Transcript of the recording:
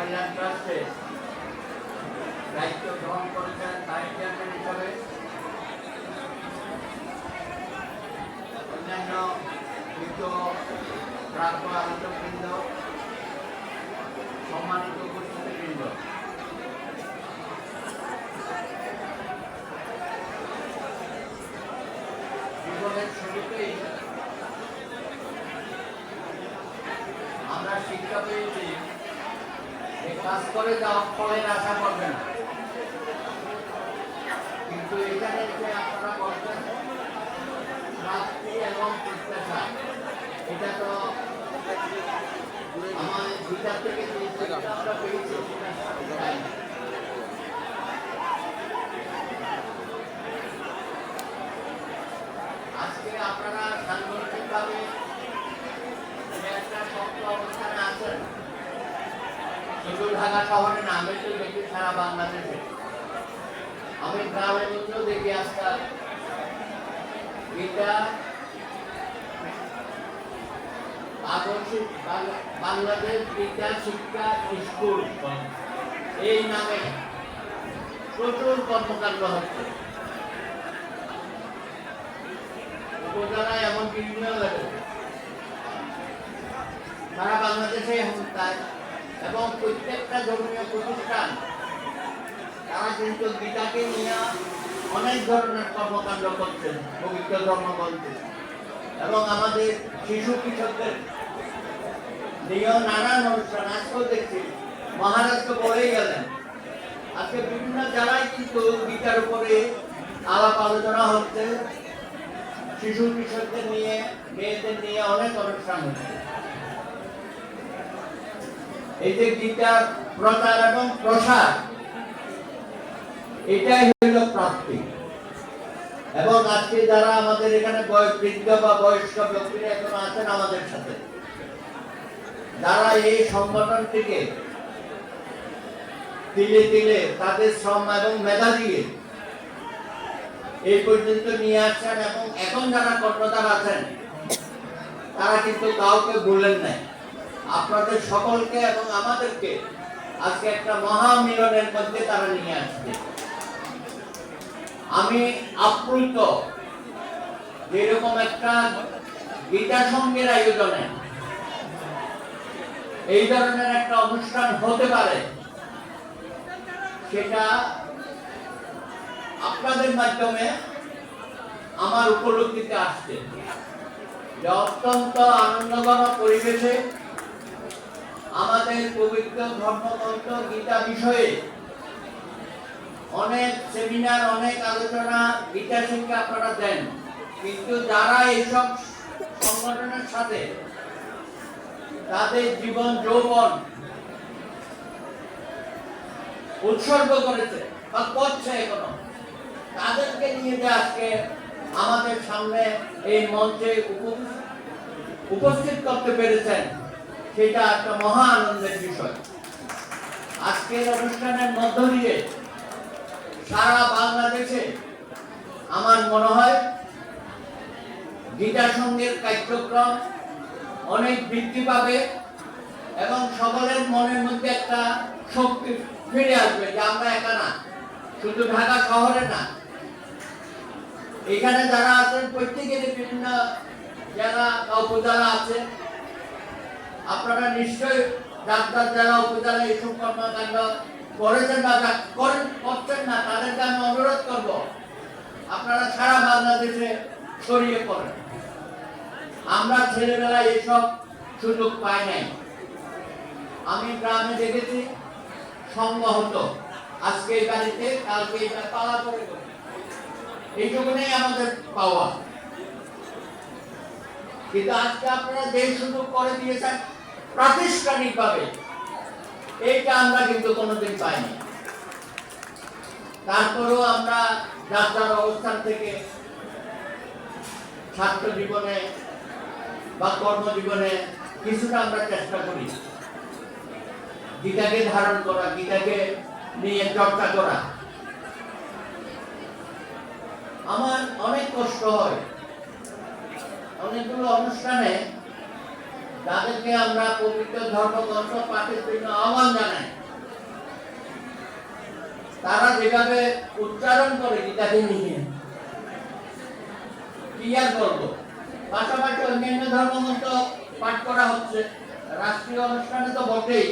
কল্যাণ ট্রাস্টে দায়িত্ব গ্রহণ করেছেন ভাইস চেয়ারম্যান হিসাবে অন্যান্য প্রাপ্য আলোচকবৃন্দ সম্মানিত উপস্থিতিবৃন্দ জীবনের শুরুতেই আমরা শিক্ষা পেয়েছি কাজ করে যাওয়া ফলের আশা করবে কিন্তু এখানে যে আপনারা বলছেন রাত্রি এবং প্রত্যাশা এটা তো আমার গীতার থেকে আমরা পেয়েছি সেটা তাই না। আজকে আপনারা সাংগঠনিকভাবে যে একটা শক্ত অবস্থানে আছেন শুধু ঢাকা শহরে না আমি তো দেখি সারা বাংলাদেশে। আমি গ্রামের মধ্যেও দেখি আজকাল। এটা এই নামে প্রচুর কর্মকাণ্ড হচ্ছে। উপজেলায় এমন বিভিন্ন লেভেলে সারা বাংলাদেশে এখন এবং প্রত্যেকটা ধর্মীয় প্রতিষ্ঠান, তারা কিন্তু গীতাকে নিয়ে অনেক ধরনের কর্মকাণ্ড করছেন, পবিত্র ধর্মগ্রন্থে এবং আমাদের শিশু কিশোরদের নিয়েও নানান অনুষ্ঠান, আজকেও দেখছি মহারাজকে বলেই গেলেন। আজকে বিভিন্ন জায়গায় কিন্তু গীতার উপরে আলাপ আলোচনা হচ্ছে। শিশু কিশোরদের নিয়ে, মেয়েদের নিয়ে অনেক অনুষ্ঠান হচ্ছে। এই যে গীতার প্রচার এবং প্রসার, এটাই হইল প্রাপ্তি। এবং আজকে যারা আমাদের এখানে বৃদ্ধ বা বয়স্ক ব্যক্তিরা এখন আছেন আমাদের সাথে, যারা এই সংগঠনটিকে তিলে তিলে তাদের শ্রম এবং মেধা দিয়ে এই পর্যন্ত নিয়ে আসছেন এবং এখন যারা কর্মদার আছেন, তারা কিন্তু কাউকে বললেন নাই। আপনাদের সকলকে এবং আমাদেরকে আজকে একটা মহা মিলনের মধ্যে তারা নিয়ে আসছে আমি আপ্লুত যেরকম একটা গীতা সঙ্গের আয়োজনে এই ধরনের একটা অনুষ্ঠান হতে পারে, সেটা আপনাদের মাধ্যমে আমার উপলব্ধিতে আসছে। যে অত্যন্ত আনন্দঘন পরিবেশে আমাদের পবিত্র ধর্মগ্রন্থ গীতা বিষয়ে অনেক সেমিনার অনেক আলোচনা, গীতা শিক্ষা আপনারা দেন। কিন্তু যারা এইসব সংগঠনের সাথে তাদের জীবন যৌবন উৎসর্গ করেছে বা করছে এখনও, তাদেরকে নিয়ে যে আজকে আমাদের সামনে এই মঞ্চে উপ- উপস্থিত করতে পেরেছেন। সেটা একটা মহা আনন্দের বিষয়। আজকের অনুষ্ঠানের মধ্য দিয়ে সারা বাংলাদেশে আমার মনে হয় গীতা সঙ্গের কার্যক্রম অনেক বৃদ্ধি পাবে এবং সকলের মনের মধ্যে একটা শক্তি ফিরে আসবে যে আমরা একা না, শুধু ঢাকা শহরে না। এখানে যারা আছেন, প্রত্যেকেরই বিভিন্ন বা উপজেলা আছে আপনারা নিশ্চয়ই ডাক্তার যারা উপজেলা এইসব কর্মকাণ্ড করেছেন বা করছেন না, তাদেরকে আমি অনুরোধ করব, আপনারা সারা বাংলাদেশে ছড়িয়ে পড়েন। আমরা ছেলেবেলায় এইসব সুযোগ পাই নাই। আমি গ্রামে দেখেছি সঙ্গ হতো আজকে এই বাড়িতে, কালকে এটা পালা করে। এইটুকুনেই আমাদের পাওয়া। কিন্তু আজকে আপনারা যে সুযোগ করে দিয়েছেন প্রাতিষ্ঠানিক ভাবে এইটা আমরা কিন্তু কোনোদিন পাইনি। তারপরেও আমরা যাত্রার অবস্থান থেকে ছাত্র জীবনে বা কর্মজীবনে কিছুটা আমরা চেষ্টা করি। গীতাকে ধারণ করা, গীতাকে নিয়ে চর্চা করা। আমার অনেক কষ্ট হয়। অনেকগুলো অনুষ্ঠানে যাদেরকে আমরা পবিত্র ধর্মগ্রন্থ পাঠের জন্য আহ্বান জানাই। তারা যেভাবে উচ্চারণ করে গীতাকে নিয়ে কি আর করব পাশাপাশি অন্যান্য ধর্মগ্রন্থ পাঠ করা হচ্ছে। রাষ্ট্রীয় অনুষ্ঠানে তো বটেই।